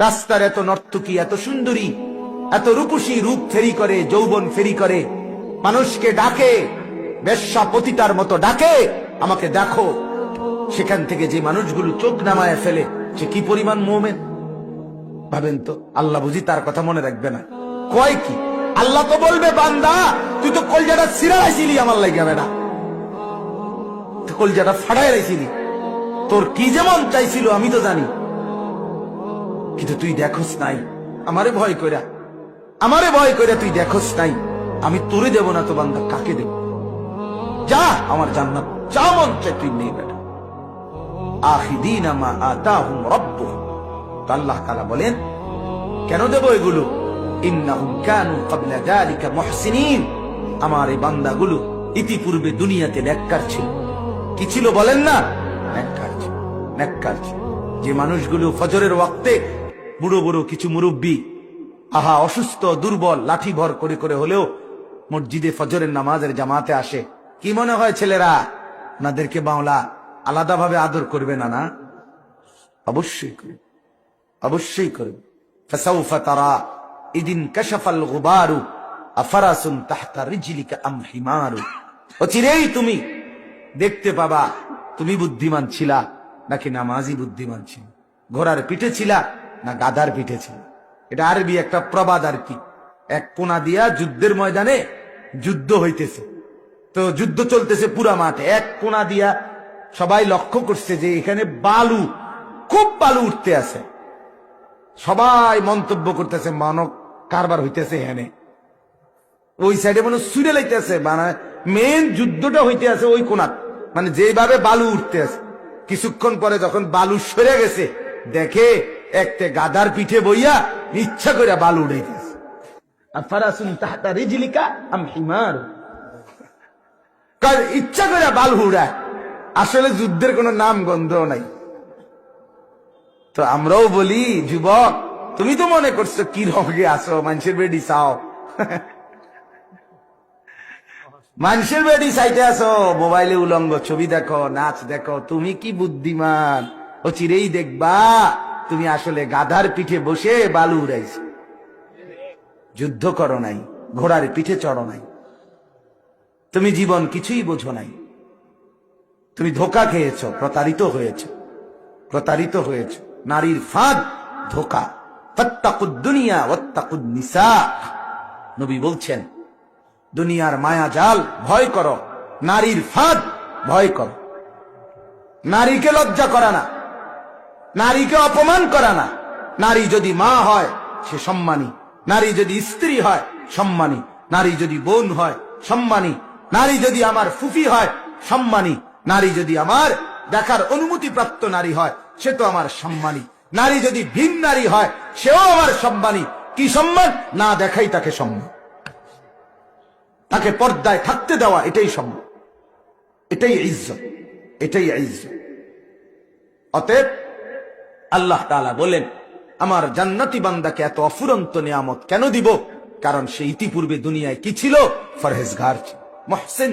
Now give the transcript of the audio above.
রাস্তার এত নর্তকী, এত সুন্দরী, এত রূপসী রূপ ফেরি করে, যৌবন ফেরি করে। মানুষকে ডাকে, বেশ্যা পতিতার মতো ডাকে, আমাকে দেখো। সেখান থেকে যে মানুষগুলো চোখ নামায় ফেলে, সে কি পরিমাণ মোমেন? ভাবেন তো, আল্লাহ বুঝি তার কথা মনে রাখবে না। কয় কি? আল্লাহ তো বলবে, বান্দা, তুই তো কলজাটা সিরাইছিলি আমার লাগে তুই কলজাটা ফাড়াই রাইছিলি। তোর কি যেমন চাইছিল আমি তো জানি। কিন্তু তুই দেখোস নাই। আমারে ভয় কইরা। আমারে ভয় কইরা তুই দেখোস নাই। আমি তোরে দেব না, তো বান্দা কাকে দেব? যা আমার জান্নাত। যা মন চাই তুই নেই বেটা। আখিদিন মা আতাহুম আল্লাহ বলেন, কেন দেব এগুলো? ইন্নাহুম কানু যালিকা মুহসিনিন। আমার এই বান্দাগুলো ইতিপূর্বে দুনিয়াতে নেককার ছিল। কি ছিল বলেন না? নেককার ছিল। নেককার ছিল। যে মানুষগুলো ফজরের ওয়াক্তে বুড়ো বুড়ো কিছু মুরব্বী। আহা, অসুস্থ, দুর্বল লাঠি ভর করে করে হলেও মসজিদে ফজরের নামাজের জামাতে আসে। কি মনে হয় ছেলেরা? ওনাদেরকে বাংলা আলাদাভাবে আদর করবে না না? অবশ্যই করবে। অবশ্যই করবে। তারা অচিরেই তুমি দেখতে পাবা, তুমি বুদ্ধিমান ছিলা, নাকি বুদ্ধিমান ছিল? ঘোড়ার পিঠে ছিলা না গাদার পিঠে ছিল। এটা আরবি একটা প্রবাদ আর কি। এক কোনা দিয়া যুদ্ধের ময়দানে যুদ্ধ হইতেছে। তো যুদ্ধ চলতেছে পুরা মাঠে। এক কোনা দিয়া সবাই লক্ষ্য করছে যে এখানে বালু, খুব বালু উঠতে আছে। সবাই মন্তব্য করতেছে, মানব কারবার হইতেছে এখানে। ওই সাইডে মানে সুরে লাইতেছে মানে মেন যুদ্ধটা হইতে আছে ওই কোনাত। মানে যেভাবে বালু উঠতে আছে। কিছুক্ষণ পরে যখন বালু সরে গেছে, দেখে একটা গাদার পিঠে বইয়া ইচ্ছা করে বালু হিমার। ইচ্ছা করে বালু উড়ায়। আসলে যুদ্ধের কোনো নাম গন্ধ নাই। তো আমরাও বলি, যুবক, তুমি তো মনে করছ কি রঙে আসো মানুষের বেডি চাও। মানুষের বেডি সাইটে আসো মোবাইলে উলঙ্গ, ছবি দেখো, নাচ দেখো, তুমি কি বুদ্ধিমান? ও চিরেই দেখবা। তুমি আসলে গাধার পিঠে বসে বালু উড়াইছো। যুদ্ধ করো নাই, ঘোড়ার পিঠে চড়ো নাই। তুমি জীবন কিছুই বোঝো নাই। তুমি ধোকা খেয়েছ, প্রতারিত হয়েছ। প্রতারিত হয়েছ। নারীর ফাঁদ, ধোকা। নবী বলছেন, দুনিয়ার মায়া জাল, ভয় করো। নারীর ফাঁদ, ভয় করো। নারীকে লজ্জা করা না। নারীকে অপমান করা না। নারী যদি মা হয়, সে সম্মানী। নারী যদি স্ত্রী হয়, সম্মানী। নারী যদি বোন হয়, সম্মানী। নারী যদি আমার ফুফি হয়, সম্মানী। নারী যদি আমার দেখার অনুমতি প্রাপ্ত নারী হয়, সে তো আমার সম্মানী। নারী যদি ভিন নারী হয়, সেও আমার সম্মানী। কি সম্মান? না দেখাই তাকে সম্মান। তাকে পর্দায় থাকতে দেওয়া, এটাই সম্মান। এটাই ইজ্জত। এটাই ইজ্জত। অতএব আল্লাহ তালা বলেন, আমার জান্নাতি বান্দাকে এত অফুরন্ত নিয়ামত কেন দিব কারণ সে ইতিপূর্বে দুনিয়ায় কি ছিল ফরহেজগার মহসেন।